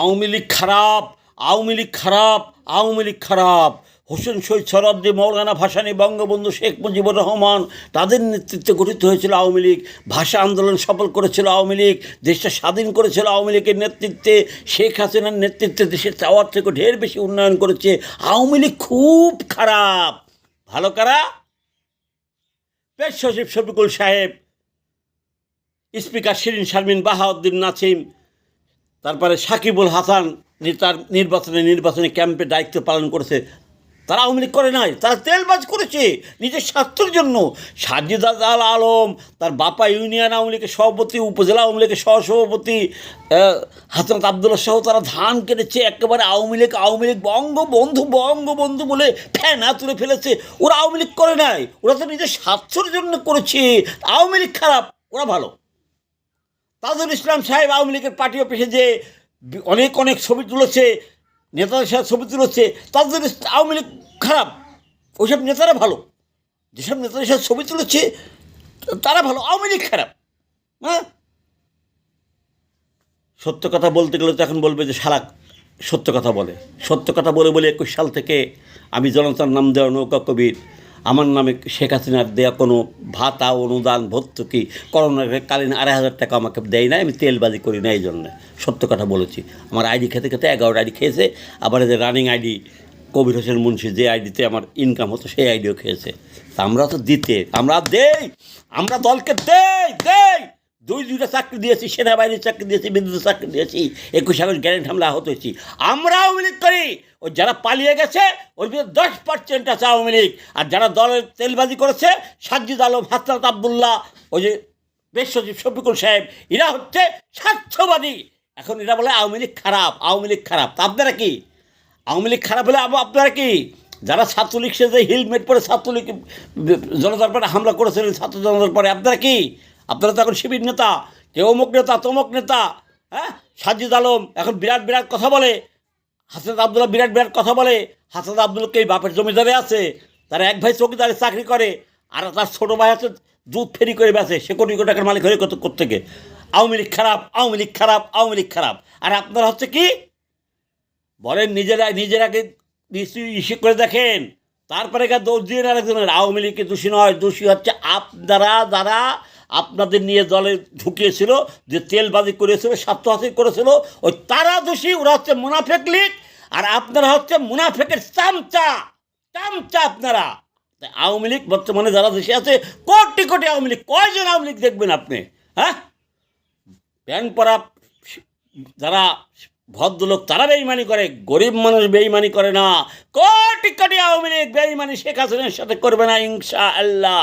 আওয়ামী লীগ খারাপ, আওয়ামী লীগ খারাপ, আওয়ামী লীগ খারাপ। হোসেন শহীদ সরদ্দি মৌলানা ভাসানী বঙ্গবন্ধু শেখ মুজিবুর রহমান, তাদের নেতৃত্বে গঠিত হয়েছিল আওয়ামী লীগ। ভাষা আন্দোলন সফল করেছিল আওয়ামী লীগ, দেশটা স্বাধীন করেছিল আওয়ামী লীগের নেতৃত্বে। শেখ হাসিনার নেতৃত্বে দেশের চাওয়ার থেকে ঢের বেশি উন্নয়ন করেছে। আওয়ামী লীগ খুব খারাপ। ভালো কারা? পেশ সচিব শফিকুল সাহেব, স্পিকার শিরিন শারমিন বাহাউদ্দিন নাসিম তারপরে সাকিবুল হাসান তার নির্বাচনে নির্বাচনী ক্যাম্পে দায়িত্ব পালন করেছে। তারা আওয়ামী লীগ করে নাই, তারা তেলবাজ করেছে নিজের স্বার্থের জন্য। সাজিদা আল আলম, তার বাপা ইউনিয়ন আওয়ামী লীগের সভাপতি, উপজেলা আওয়ামী লীগের সহসভাপতি হাসনাত আবদুল্লাহ সহ তারা ধান কেটেছে, একেবারে আওয়ামী লীগ আওয়ামী লীগ বঙ্গবন্ধু বঙ্গবন্ধু বলে ফ্যানা তুলে ফেলেছে। ওরা আওয়ামী লীগ করে নাই, ওরা তো নিজের স্বার্থের জন্য করেছে। আওয়ামী লীগ খারাপ, ওরা ভালো। তাজুল ইসলাম সাহেব আওয়ামী লীগের পার্টি অফিসে যে অনেক অনেক ছবি তুলেছে, নেতাদের সাথে ছবি তুলেছে, তাজুল আওয়ামী লীগ খারাপ। ওইসব নেতারা ভালো। যেসব নেতাদের সাথে ছবি তুলেছে, তারা ভালো। আওয়ামী লীগ খারাপ। হ্যাঁ? সত্য কথা বলতে গেলে তো এখন বলবে যে শালাক সত্য কথা বলে। সত্য কথা বলে বলে একুশ সাল থেকে আমি জনতার নাম দেওয়া নৌকা কবির। আমার নামে শেখ হাসিনার দেওয়া কোনো ভাতা, অনুদান, ভর্তুকি করোনাকালীন আড়াই হাজার টাকা আমাকে দেয় না আমি তেলবাজি করি না এই জন্যে। সত্য কথা বলেছি। আমার আইডি খেতে খেতে এগারোটা আইডি খেয়েছে, আবার যে রানিং আইডি, কবির হোসেন মুন্সি যে আইডিতে আমার ইনকাম হতো, সেই আইডিও খেয়েছে। তা আমরা তো দিতে, আমরা দেই, আমরা দলকে দেই দেই। দুই দুইটা চাকরি দিয়েছি, সেনাবাহিনীর চাকরি দিয়েছি বিদ্যুৎ চাকরি দিয়েছি, একুশ আগস্ট গ্যারেন্ট হামলা আহত হয়েছি আমরা আওয়ামী লীগ করি। ওই যারা পালিয়ে গেছে, ওর ভিতরে দশ পার্সেন্ট আছে আওয়ামী লীগ। আর যারা দলের তেলবাজি করেছে, সাজ্জিদ আলম, হাসনাত আবদুল্লাহ, ওই যে বেশ সচিব শফিকুল সাহেব, এরা হচ্ছে স্বার্থবাদী এখন এরা বলে আওয়ামী লীগ খারাপ, আওয়ামী লীগ খারাপ। তা আপনারা কি? আওয়ামী লীগ খারাপ হলে আপনারা কি? যারা ছাত্রলীগ সে যে হেলমেট পরে ছাত্রলীগ জনতার পরে হামলা করেছিলেন ছাত্র জনতার পরে আপনারা কি? আপনারা তো এখন শিবির নেতা, কেউ অমুক নেতা, তমুক নেতা হ্যাঁ? সাজিদ আলম এখন বিরাট বিরাট কথা বলে, হাসনাত আবদুল্লাহ বিরাট বিরাট কথা বলে, হাসনাত আবদুল্লাহকে এই বাপের জমিদারে আছে? তার এক ভাই চৌকিদারে চাকরি করে, আর তার ছোটো ভাই আছে দুধ ফেরি করে বেছে সে কোটি কোটি টাকার মালিক হয়ে কত থেকে আওয়ামী লীগ খারাপ, আওয়ামী লীগ খারাপ, আওয়ামী লীগ খারাপ। আর আপনারা হচ্ছে কি? বলেন নিজেরা নিজেরাকে ইস্যু করে দেখেন? তারপরে দোষ দিয়ে আওয়ামী লীগকে দোষী নয়, দোষী হচ্ছে আপনারা, যারা আপনাদের নিয়ে দলে ঢুকিয়েছিল, যে তেলবাজি করেছিল স্বার্থ হাসিল করেছিল, ওই তারা দোষী, ওরা হচ্ছে মুনাফেক লীগ, আর আপনারা হচ্ছে মুনাফেকের চামচা চামচা আপনারা। আওয়ামী লীগ বর্তমানে যারা দেশে আছে, কোটি কোটি আওয়ামী লীগ, কয়জন আওয়ামী লীগ দেখবেন আপনি হ্যাঁ? ব্যাংক পড়া যারা ভদ্রলোক, তারা বেইমানি করে, গরিব মানুষ বেইমানি করে না। কোটি কোটি আওয়ামী লীগ বেইমানি শেখ হাসিনার সাথে করবে না ইনশা আল্লাহ